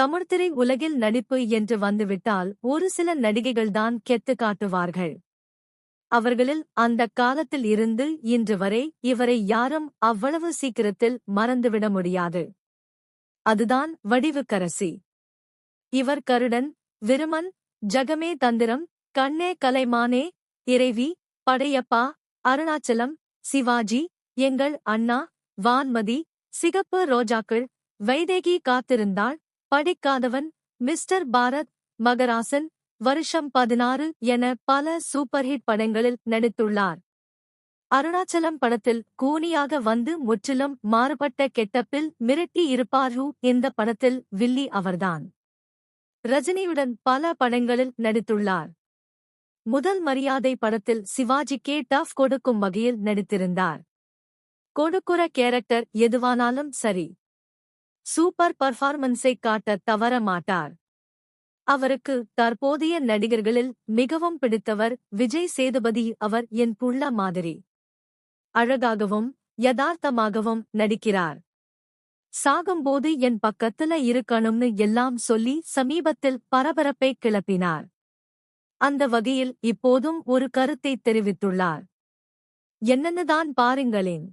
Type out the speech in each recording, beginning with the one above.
தமிழ்த்திரை உலகில் நடிப்பு என்று வந்துவிட்டால் ஒரு சில நடிகைகள்தான் கெத்து காட்டுவார்கள். அவர்களில் அந்த காலத்தில் இருந்து இன்று வரை இவரை யாரும் அவ்வளவு சீக்கிரத்தில் மறந்துவிட முடியாது. அதுதான் வடிவுக்கரசி இவர் கருடன் விருமன் ஜகமே தந்திரம் கண்ணே கலைமானே இறைவி படையப்பா அருணாச்சலம் சிவாஜி எங்கள் அண்ணா வான்மதி சிகப்பு ரோஜாக்கள் வைதேகி காத்திருந்தாள் படிக்காதவன் மிஸ்டர் பாரத் மகராசன் வருஷம் பதினாறு என பல சூப்பர் ஹிட் படங்களில் நடித்துள்ளார். அருணாச்சலம் படத்தில் கூனியாக வந்து முற்றிலும் மாறுபட்ட கெட்டப்பில் மிரட்டி இருப்பாரு இந்த படத்தில் வில்லி அவர்தான். ரஜினியுடன் பல படங்களில் நடித்துள்ளார். முதல் மரியாதை படத்தில் சிவாஜிக்கே டஃப் கொடுக்கும் வகையில் நடித்திருந்தார். கொடுக்குற கேரக்டர் எதுவானாலும் சரி. சூப்பர் பர்ஃபார்மன்ஸை காட்ட தவற மாட்டார். அவருக்கு தற்போதைய நடிகர்களில் மிகவும் பிடித்தவர் விஜய் சேதுபதி அவர் என் புள்ள மாதிரி. அழகாகவும் யதார்த்தமாகவும் நடிக்கிறார். சாகும்போது என் பக்கத்துல இருக்கணும்னு எல்லாம் சொல்லி சமீபத்தில் பரபரப்பை கிளப்பினார். அந்த வகையில் இப்போதும் ஒரு கருத்தை தெரிவித்துள்ளார். என்னன்னுதான் பாருங்களேன்.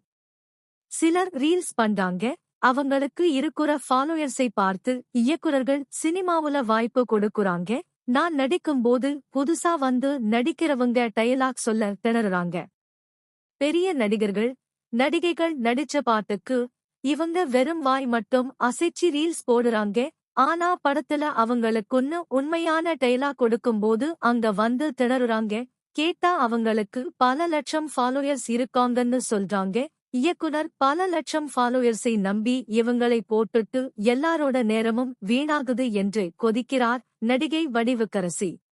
சிலர் ரீல்ஸ் பண்றாங்க அவங்களுக்கு இருக்கிற ஃபாலோயர்ஸை பார்த்து இயக்குனர்கள் சினிமாவுல வாய்ப்பு கொடுக்குறாங்க. நான் நடிக்கும்போது புதுசா வந்து நடிக்கிறவங்க டயலாக் சொல்ல திணறுறாங்க. பெரிய நடிகர்கள் நடிகைகள் நடிச்ச பாட்டுக்கு இவங்க வெறும் வாய் மட்டும் அசைச்சி ரீல்ஸ் போடுறாங்க. ஆனா படத்துல அவங்களுக்குன்னு உண்மையான டயலாக் கொடுக்கும்போது அங்க வந்து திணறுறாங்க. கேட்டா அவங்களுக்கு பல லட்சம் ஃபாலோயர்ஸ் இருக்காங்கன்னு சொல்றாங்க. இயக்குனர் பல லட்சம் ஃபாலோயர்ஸை நம்பி இவங்களை போட்டுட்டு எல்லாரோட நேரமும் வீணாகுது என்று கொதிக்கிறார் நடிகை வடிவுக்கரசி